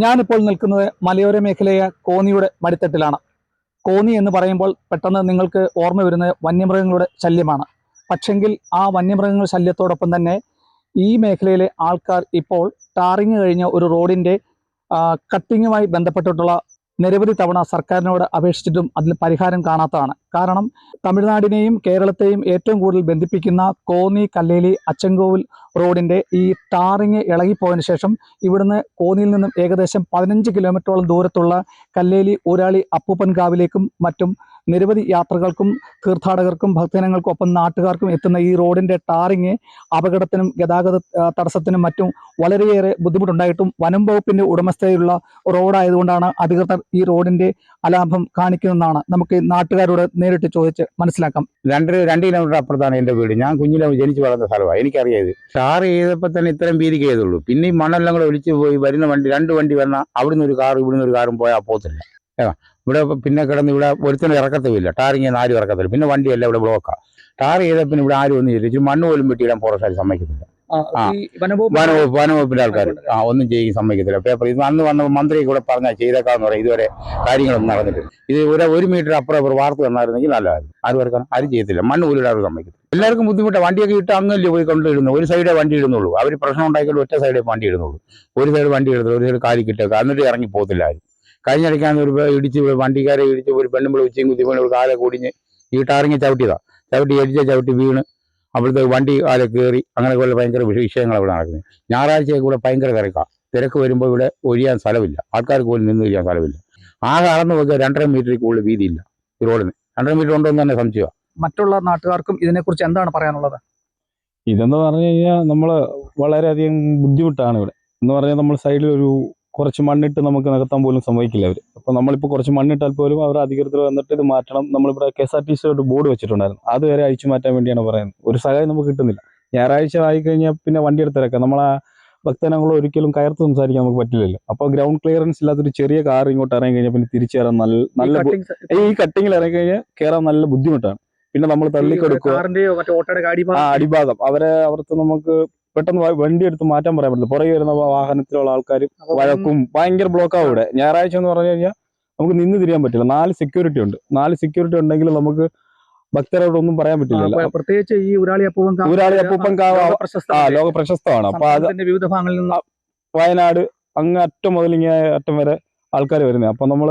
ഞാനിപ്പോൾ നിൽക്കുന്നത് മലയോര മേഖലയായ കോന്നിയുടെ മടിത്തട്ടിലാണ്. കോന്നി എന്ന് പറയുമ്പോൾ പെട്ടെന്ന് നിങ്ങൾക്ക് ഓർമ്മ വരുന്നത് വന്യമൃഗങ്ങളുടെ ശല്യമാണ്. പക്ഷെങ്കിൽ ആ വന്യമൃഗങ്ങളുടെ ശല്യത്തോടൊപ്പം തന്നെ ഈ മേഖലയിലെ ആൾക്കാർ ഇപ്പോൾ ടാറിങ് കഴിഞ്ഞ ഒരു റോഡിന്റെ കട്ടിങ്ങുമായി ബന്ധപ്പെട്ടിട്ടുള്ള നിരവധി തവണ സർക്കാരിനോട് അപേക്ഷിച്ചിട്ടും അതിൽ പരിഹാരം കാണാത്തതാണ്. കാരണം തമിഴ്നാടിനെയും കേരളത്തെയും ഏറ്റവും കൂടുതൽ ബന്ധിപ്പിക്കുന്ന കോന്നി കല്ലേലി അച്ചൻകോവിൽ റോഡിന്റെ ഈ ടാറിങ് ഇളകിപ്പോയതിന് ശേഷം ഇവിടുന്ന് കോന്നിയിൽ നിന്നും ഏകദേശം പതിനഞ്ച് കിലോമീറ്ററോളം ദൂരത്തുള്ള കല്ലേലി ഊരാളി അപ്പൂപ്പൻകാവിലേക്കും മറ്റും നിരവധി യാത്രകൾക്കും തീർത്ഥാടകർക്കും ഭക്തജനങ്ങൾക്കും ഒപ്പം നാട്ടുകാർക്കും എത്തുന്ന ഈ റോഡിന്റെ ടാറിങ് അപകടത്തിനും ഗതാഗത തടസ്സത്തിനും മറ്റും വളരെയേറെ ബുദ്ധിമുട്ടുണ്ടായിട്ടും വനം വകുപ്പിന്റെ ഉടമസ്ഥതയിലുള്ള റോഡായതുകൊണ്ടാണ് അധികൃതർ ഈ റോഡിന്റെ അലാഭം കാണിക്കുന്നതെന്നാണ് നമുക്ക് നാട്ടുകാരോട് നേരിട്ട് ചോദിച്ച് മനസ്സിലാക്കാം. രണ്ട് രണ്ട് കിലോമീറ്റർ അപ്പുറത്താണ് എന്റെ വീട്. ഞാൻ കുഞ്ഞിലെ ജനിച്ചു വളർന്ന സ്ഥലമാണ്. എനിക്കറിയാം ഇത്. ടാർ ചെയ്തപ്പോൾ തന്നെ ഇത്രയും വീതിക്ക് ചെയ്തുള്ളൂ. പിന്നെ ഈ മണ്ണെല്ലാം കൂടെ ഒലിച്ചു പോയി വരുന്ന വണ്ടി രണ്ട് വണ്ടി വന്നാൽ അവിടുന്ന് ഒരു കാർ ഇവിടുന്ന് ഒരു കാറും പോയാൽ പോകത്തില്ല. ഇവിടെ പിന്നെ കിടന്ന് ഇവിടെ ഒരുത്തനും ഇറക്കത്തുമില്ല. ടാറിങ് ആരും ഇറക്കത്തില്ല. പിന്നെ വണ്ടിയല്ല ഇവിടെ ബ്ലോക്കാണ് ടാർ ചെയ്ത പിന്നെ ഇവിടെ ആരും ഒന്നും ചെയ്തില്ല. മണ്ണ് പോലും വെട്ടിയിടാൻ പുറത്തായി സമ്മതിക്കത്തില്ല. വനംവകുപ്പ് വനവകുപ്പ് വനവകുപ്പിന്റെ ആൾക്കാർ ആ ഒന്നും ചെയ്യും സമ്മതിക്കത്തില്ല പേപ്പർ ഇത് അന്ന് വന്ന മന്ത്രി കൂടെ പറഞ്ഞാൽ ചെയ്തേക്കാന്ന് പറയാം. ഇതുവരെ കാര്യങ്ങളൊന്നും നടന്നിട്ടില്ല. ഇത് ഒരു ഒരു മീറ്റർ അപ്പുറം അപ്പുറം വാർത്ത തന്നായിരുന്നെങ്കിൽ നല്ലതായിരുന്നു. ആരും വരക്കാൻ ആരും ചെയ്യത്തില്ല. മണ്ണ് പോലും ആരും സമ്മതിക്കത്തില്ല. എല്ലാവർക്കും ബുദ്ധിമുട്ടാണ് വണ്ടിയൊക്കെ ഇട്ട് അങ്ങല്ലേ പോയി കൊണ്ടിടുന്നു ഒരു സൈഡേ വണ്ടി ഇടുന്നുള്ളൂ. അവർ പ്രശ്നം ഉണ്ടാക്കിയിട്ട് ഒറ്റ സൈഡേ വണ്ടി ഇടുന്നുള്ളൂ. ഒരു സൈഡ് വണ്ടി ഇടുന്നു ഒരു സൈഡ് കാലി കിട്ടുക എന്നിട്ട് ഇറങ്ങി പോകത്തില്ല ആരും. കഴിഞ്ഞിടയ്ക്കാണ് ഒരു ഇടിച്ച് വണ്ടിക്കാരെ ഇടിച്ച് ഒരു പെണ്ണുമ്പോൾ ഉച്ചയും കുത്തി വീണ് ഒരു കാലെ കൂടിഞ്ഞ് ഈ ചവിട്ടിയതാണ് ചവിട്ടിയതാ. ചവിട്ടി അടിച്ച ചവിട്ടി വീണ്. അവിടുത്തെ വണ്ടി അതിൽ കയറി അങ്ങനെയൊക്കെയുള്ള ഭയങ്കര വിഷ- വിഷയങ്ങൾ അവിടെ നടക്കുന്നത് ഞായറാഴ്ചയൊക്കെ ഇവിടെ ഭയങ്കര തിരക്കാണ് തിരക്ക് വരുമ്പോൾ ഇവിടെ ഒഴിയാൻ സ്ഥലമില്ല. ആൾക്കാർക്ക് പോലും നിന്ന് ഒഴിയാൻ സ്ഥലമില്ല. ആകെ അളന്ന് നോക്കിയാൽ രണ്ടര മീറ്ററിൽ കൂടുതൽ വീതിയില്ല ഈ റോഡിന്. രണ്ടര മീറ്റർ ഉണ്ടോ എന്ന് തന്നെ സംശയമാണ് മറ്റുള്ള നാട്ടുകാർക്കും ഇതിനെക്കുറിച്ച് എന്താണ് പറയാനുള്ളത്? ഇതെന്ന് പറഞ്ഞു കഴിഞ്ഞാൽ നമ്മൾ വളരെയധികം ബുദ്ധിമുട്ടാണ് ഇവിടെ. എന്ന് പറഞ്ഞാൽ നമ്മൾ സൈഡിൽ ഒരു കുറച്ച് മണ്ണിട്ട് നമുക്ക് നികത്താൻ പോലും സമ്മതിക്കില്ല അവർ അപ്പോൾ നമ്മളിപ്പോൾ കുറച്ച് മണ്ണിട്ടാൽ പോലും അവർ അധികൃതർ വന്നിട്ട് ഇത് മാറ്റണം. നമ്മളിവിടെ K S R T C ആയിട്ട് ബോർഡ് വെച്ചിട്ടുണ്ടായിരുന്നു. അത് വരെ അഴിച്ചു മാറ്റാൻ വേണ്ടിയാണ് പറയുന്നത്. ഒരു സഹായം നമുക്ക് കിട്ടുന്നില്ല. ഞായറാഴ്ച ആയി കഴിഞ്ഞാൽ പിന്നെ വണ്ടി എടുത്തിറക്കാം. ആ ഭക്തജനങ്ങൾ ഒരിക്കലും കയർത്ത് സംസാരിക്കാൻ നമുക്ക് പറ്റില്ലല്ലോ. അപ്പോൾ ഗ്രൗണ്ട് ക്ലിയറൻസ് ഇല്ലാത്തൊരു ചെറിയ കാർ ഇങ്ങോട്ട് ഇറങ്ങി കഴിഞ്ഞാൽ പിന്നെ തിരിച്ചു കയറാൻ നല്ല നല്ല ഈ കട്ടിങ്ങിൽ ഇറങ്ങി കഴിഞ്ഞാൽ കയറാൻ നല്ല ബുദ്ധിമുട്ടാണ്. പിന്നെ നമ്മൾ തള്ളിക്കൊടുക്കുക. അടിഭാഗം? അവരെ അവർക്ക് നമുക്ക് പെട്ടെന്ന് വണ്ടി എടുത്ത് മാറ്റാൻ പറയാൻ പറ്റില്ല. പുറകെ വരുന്ന വാഹനത്തിലുള്ള ആൾക്കാർ വഴക്കും ഭയങ്കര ബ്ലോക്ക് ആവും ഇവിടെ. ഞായറാഴ്ച എന്ന് പറഞ്ഞു കഴിഞ്ഞാൽ നമുക്ക് നിന്ന് തിരിയാൻ പറ്റില്ല. നാല് സെക്യൂരിറ്റി ഉണ്ട്. നാല് സെക്യൂരിറ്റി ഉണ്ടെങ്കിൽ നമുക്ക് ഭക്തരോട് ഒന്നും പറയാൻ പറ്റില്ല പ്രത്യേകിച്ച് ഈ ഉരാളി അപ്പൂപ്പൻ ലോക പ്രശസ്തമാണ്. അപ്പൊ അത് വിവിധ ഭാഗങ്ങളിൽ നിന്ന് വയനാട് അങ്ങ് അറ്റം മുതൽ ഇങ്ങനെ അറ്റം വരെ ആൾക്കാർ വരുന്നത് അപ്പൊ നമ്മൾ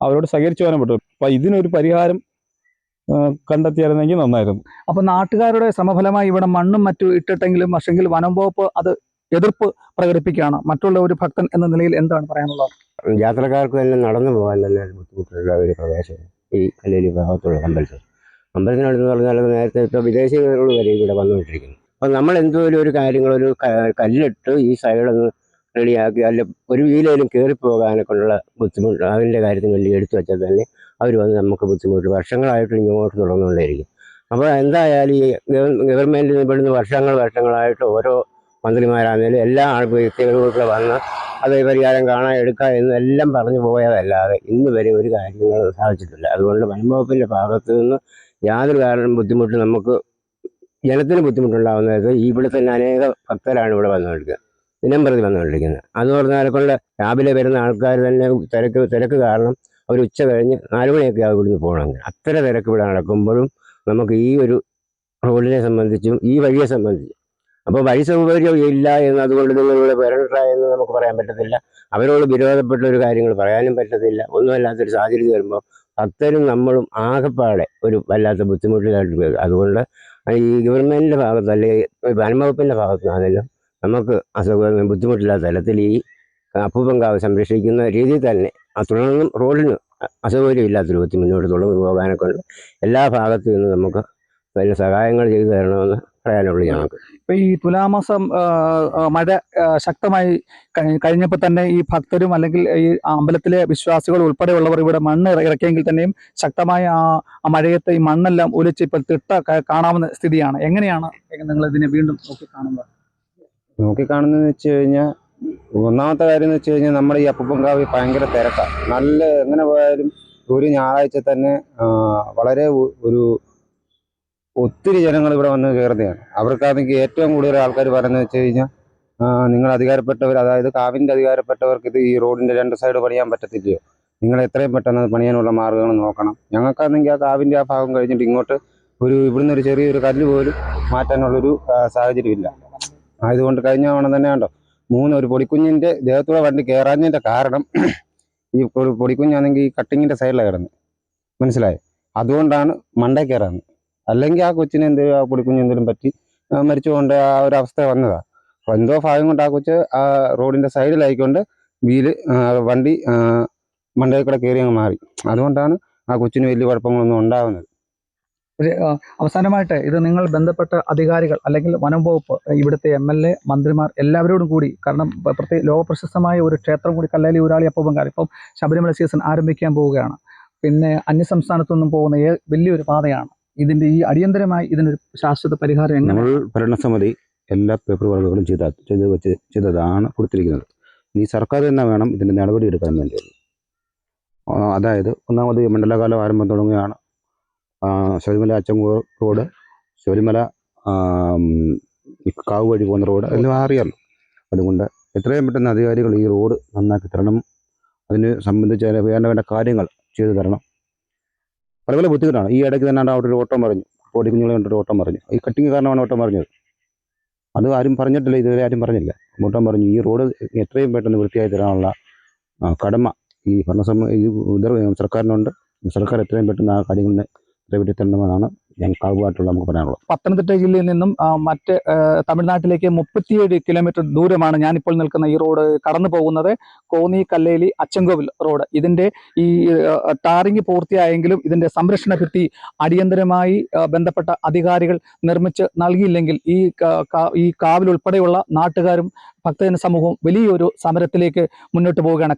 അവരോട് സഹകരിച്ചു പോകാൻ പറ്റും. അപ്പൊ ഇതിനൊരു പരിഹാരം കണ്ടെത്തിയായിരുന്നെങ്കിൽ നന്നായിരുന്നു. അപ്പൊ നാട്ടുകാരുടെ സമഫലമായി ഇവിടെ മണ്ണും മറ്റും ഇട്ടിട്ടെങ്കിലും പക്ഷെങ്കിൽ വനം വകുപ്പ് അത് എതിർപ്പ് പ്രകടിപ്പിക്കുകയാണ്. മറ്റുള്ള ഒരു ഭക്തൻ എന്ന നിലയിൽ എന്താണ് പറയാനുള്ളത്? യാത്രക്കാർക്ക് തന്നെ നടന്നു പോകാൻ തന്നെ ബുദ്ധിമുട്ടുള്ള ഒരു പ്രദേശം ഈ കല്ലേരി ഭാഗത്തുള്ള അമ്പലത്തിൽ. അമ്പലത്തിനടുത്ത് പറഞ്ഞാൽ നേരത്തെ ഇപ്പോൾ വിദേശികളോട് വരെ ഇവിടെ വന്നുകൊണ്ടിരിക്കുന്നു. അപ്പം നമ്മൾ എന്തോ ഒരു കാര്യങ്ങളൊരു കല്ലിട്ട് ഈ സൈഡൊന്ന് റെഡിയാക്കി. അല്ല ഒരു വീലയിലും കയറി പോകാനൊക്കെയുള്ള ബുദ്ധിമുട്ട് അതിന്റെ കാര്യത്തിന് വേണ്ടി എടുത്തു വെച്ചാൽ തന്നെ അവർ വന്ന് നമുക്ക് ബുദ്ധിമുട്ട് വർഷങ്ങളായിട്ട് ഇങ്ങോട്ട് തുടർന്നുകൊണ്ടേയിരിക്കും അപ്പോൾ എന്തായാലും ഈ ഗവൺമെന്റ് ഇവിടുന്ന് വർഷങ്ങൾ വർഷങ്ങളായിട്ട് ഓരോ മന്ത്രിമാരാണെങ്കിലും എല്ലാ ആൾ വ്യക്തികളിലൂടെ വന്ന് അത് പരിഹാരം കാണാൻ എടുക്കുക എന്നെല്ലാം പറഞ്ഞു പോയതല്ലാതെ ഇന്ന് വരെ ഒരു കാര്യങ്ങളും സാധിച്ചിട്ടില്ല. അതുകൊണ്ട് വനംവകുപ്പിന്റെ ഭാഗത്ത് നിന്ന് യാതൊരു കാരണം ബുദ്ധിമുട്ട് നമുക്ക് ജനത്തിന് ബുദ്ധിമുട്ടുണ്ടാകുന്നത് ഇവിടെ തന്നെ അനേക ഭക്തരാണ് ഇവിടെ വന്നുകൊണ്ടിരിക്കുന്നത്. ദിനം പ്രതി വന്നുകൊണ്ടിരിക്കുന്നത് അത് പറഞ്ഞാൽ രാവിലെ വരുന്ന ആൾക്കാർ തന്നെ തിരക്ക് തിരക്ക് കാരണം അവർ ഉച്ച കഴിഞ്ഞ് നാല് മണിയൊക്കെ ആകും ഇവിടുന്ന് പോകണമെങ്കിൽ. അത്ര തിരക്ക് ഇവിടെ നടക്കുമ്പോഴും നമുക്ക് ഈ ഒരു റോഡിനെ സംബന്ധിച്ചും ഈ വഴിയെ സംബന്ധിച്ചും. അപ്പോൾ വഴി സൗകര്യം ഇല്ല എന്ന് അതുകൊണ്ട് നിങ്ങൾ ഇവിടെ വരണ്ട എന്ന് നമുക്ക് പറയാൻ പറ്റത്തില്ല. അവരോട് വിരോധപ്പെട്ട ഒരു കാര്യങ്ങൾ പറയാനും പറ്റത്തില്ല. ഒന്നുമല്ലാത്തൊരു സാഹചര്യം വരുമ്പോൾ ഭക്തരും നമ്മളും ആകെപ്പാടെ ഒരു വല്ലാത്ത ബുദ്ധിമുട്ടിലായിട്ട് അതുകൊണ്ട് ഈ ഗവൺമെന്റിന്റെ ഭാഗത്ത് അല്ലെങ്കിൽ വനംവകുപ്പിന്റെ ഭാഗത്തുനിന്നാണെങ്കിലും നമുക്ക് അസുഖം ബുദ്ധിമുട്ടില്ലാത്ത തലത്തിൽ ഈ അപ്പൂപ്പങ്കാവ് സംരക്ഷിക്കുന്ന രീതിയിൽ തന്നെ തുടർന്നും റോഡിന് അസൗകര്യം ഇല്ലാത്ത രൂപത്തിൽ മുന്നോട്ട് തുടർന്ന് പോകാനൊക്കെ എല്ലാ ഭാഗത്തു നിന്നും നമുക്ക് വലിയ സഹായങ്ങൾ ചെയ്തു തരണമെന്ന് പറയാനുള്ളൂ ഞങ്ങൾക്ക്. ഇപ്പം ഈ തുലാമാസം മഴ ശക്തമായി കഴി- കഴിഞ്ഞപ്പോൾ തന്നെ ഈ ഭക്തരും അല്ലെങ്കിൽ ഈ അമ്പലത്തിലെ വിശ്വാസികൾ ഉൾപ്പെടെയുള്ളവർ ഇവിടെ മണ്ണ് ഇറ- ഇറക്കിയെങ്കിൽ തന്നെയും ശക്തമായ ആ മഴയത്തെ ഈ മണ്ണെല്ലാം ഒലിച്ച് ഇപ്പോൾ തിട്ട കാണാവുന്ന സ്ഥിതിയാണ്. എങ്ങനെയാണ് നിങ്ങൾ ഇതിനെ വീണ്ടും നോക്കി കാണുന്നത്? നോക്കിക്കാണുന്നതെന്ന് വെച്ച് കഴിഞ്ഞാൽ ഒന്നാമത്തെ കാര്യം എന്ന് വെച്ച് കഴിഞ്ഞാൽ നമ്മുടെ ഈ അപ്പൂപ്പൻകാവ് ഭയങ്കര തിരക്കാണ് നല്ല എങ്ങനെ പോയാലും ഒരു ഞായറാഴ്ച തന്നെ വളരെ ഒരു ഒത്തിരി ജനങ്ങൾ ഇവിടെ വന്ന് കയറുന്നതാണ്. അവർക്കാണെങ്കിൽ ഏറ്റവും കൂടുതൽ ആൾക്കാർ പറയുന്നത് വെച്ച് കഴിഞ്ഞാൽ നിങ്ങൾ അധികാരപ്പെട്ടവർ അതായത് കാവിന്റെ അധികാരപ്പെട്ടവർക്ക് ഇത് ഈ റോഡിന്റെ രണ്ട് സൈഡ് പണിയാൻ പറ്റത്തില്ലയോ? നിങ്ങൾ എത്രയും പെട്ടെന്ന് അത് പണിയാനുള്ള മാർഗങ്ങൾ നോക്കണം. ഞങ്ങൾക്കാണെങ്കിൽ ആ കാവിന്റെ ആ ഭാഗം കഴിഞ്ഞിട്ട് ഇങ്ങോട്ട് ഒരു ഇവിടുന്ന് ഒരു ചെറിയൊരു കല്ല് പോലും മാറ്റാനുള്ളൊരു സാഹചര്യമില്ല. ആയതുകൊണ്ട് കഴിഞ്ഞ തവണ തന്നെ കണ്ടോ മൂന്ന് ഒരു പൊടിക്കുഞ്ഞിന്റെ ദേഹത്തൂടെ വണ്ടി കയറാഞ്ഞതിന്റെ കാരണം ഈ പൊടിക്കുഞ്ഞാണെങ്കിൽ ഈ കട്ടിങ്ങിന്റെ സൈഡിലാണ് കിടന്നത് മനസ്സിലായി? അതുകൊണ്ടാണ് മണ്ടേ കയറാന്ന് അല്ലെങ്കിൽ ആ കൊച്ചിന് എന്തെങ്കിലും ആ പൊടിക്കുഞ്ഞ് എന്തെങ്കിലും പറ്റി മരിച്ചുകൊണ്ട് ആ ഒരു അവസ്ഥ വന്നതാണ് അപ്പോൾ എന്തോ ഭാഗ്യം കൊണ്ട് ആ കൊച്ച് ആ റോഡിന്റെ സൈഡിലായിക്കൊണ്ട് വീൽ വണ്ടി മണ്ടേ കൂടെ കയറി അങ്ങ് മാറി. അതുകൊണ്ടാണ് ആ കൊച്ചിന് വലിയ കുഴപ്പങ്ങളൊന്നും ഉണ്ടാകുന്നത് അവസാനമായിട്ട് ഇത് നിങ്ങൾ ബന്ധപ്പെട്ട അധികാരികൾ അല്ലെങ്കിൽ വനം വകുപ്പ് ഇവിടുത്തെ എം എൽ എ മന്ത്രിമാർ എല്ലാവരോടും കൂടി കാരണം പ്രത്യേക ലോകപ്രശസ്തമായ ഒരു ക്ഷേത്രം കൂടി കല്ലാലി ഊരാളി അപ്പൂപ്പൻകാർ ഇപ്പം ശബരിമല സീസൺ ആരംഭിക്കാൻ പോവുകയാണ്. പിന്നെ അന്യസംസ്ഥാനത്തുനിന്നും പോകുന്ന വലിയൊരു പാതയാണ്. ഇതിന്റെ ഈ അടിയന്തരമായി ഇതിനൊരു ശാശ്വത പരിഹാരം എങ്ങനെ? ഭരണസമിതി എല്ലാ പേപ്പർ വർക്കുകളും ചെയ്ത ചെയ്ത് വെച്ച് ചെയ്തതാണ് കൊടുത്തിരിക്കുന്നത്. ഈ സർക്കാർ തന്നെ വേണം ഇതിന്റെ നടപടി എടുക്കാൻ വേണ്ടിയുള്ളൂ അതായത് ഒന്നാമത് മണ്ഡലകാലം ആരംഭം തുടങ്ങുകയാണ്. ശബരിമല അച്ചൻകോർ റോഡ് ശബരിമല കാവ് വഴി പോകുന്ന റോഡ് എല്ലാം അറിയാമല്ലോ. അതുകൊണ്ട് എത്രയും പെട്ടെന്ന് അധികാരികൾ ഈ റോഡ് നന്നാക്കി തരണം. അതിന് സംബന്ധിച്ച് വേണ്ട വേണ്ട കാര്യങ്ങൾ ചെയ്തു തരണം. പല പല ബുദ്ധിമുട്ടാണ്. ഈ ഇടയ്ക്ക് തന്നെ അവിടെ ഒരു ഓട്ടം പറഞ്ഞു പൊടിക്കുഞ്ഞുങ്ങളെ കണ്ടൊരു ഓട്ടം പറഞ്ഞു ഈ കട്ടിങ് കാരണമാണ് ഓട്ടം പറഞ്ഞത് അത് ആരും പറഞ്ഞിട്ടില്ല. ഇതുവരെ ആരും പറഞ്ഞില്ല. ഓട്ടം പറഞ്ഞു ഈ റോഡ് എത്രയും പെട്ടെന്ന് വൃത്തിയായി തരാനുള്ള കടമ ഈ ഭരണസമ ഈ സർക്കാരിനുണ്ട്. സർക്കാർ എത്രയും പെട്ടെന്ന് ആ കാര്യങ്ങളിനെ നിറവേറ്റി തരണമെന്നാണ് ഞങ്ങൾക്കാവുമായിട്ടുള്ള നമുക്ക് പറയാനുള്ളത്. പത്തനംതിട്ട ജില്ലയിൽ നിന്നും മറ്റ് തമിഴ്നാട്ടിലേക്ക് മുപ്പത്തിയേഴ് കിലോമീറ്റർ ദൂരമാണ് ഞാനിപ്പോൾ നിൽക്കുന്ന ഈ റോഡ് കടന്നു പോകുന്നത്. കോന്നി കല്ലേലി അച്ചൻകോവിൽ റോഡ്. ഇതിന്റെ ഈ ടാറിങ് പൂർത്തിയായെങ്കിലും ഇതിന്റെ സംരക്ഷണ ഭിത്തി അടിയന്തരമായി ബന്ധപ്പെട്ട അധികാരികൾ നിർമ്മിച്ച് നൽകിയില്ലെങ്കിൽ ഈ ഈ കാവിലുൾപ്പെടെയുള്ള നാട്ടുകാരും ഭക്തജന സമൂഹവും വലിയൊരു സമരത്തിലേക്ക് മുന്നോട്ട് പോവുകയാണ്.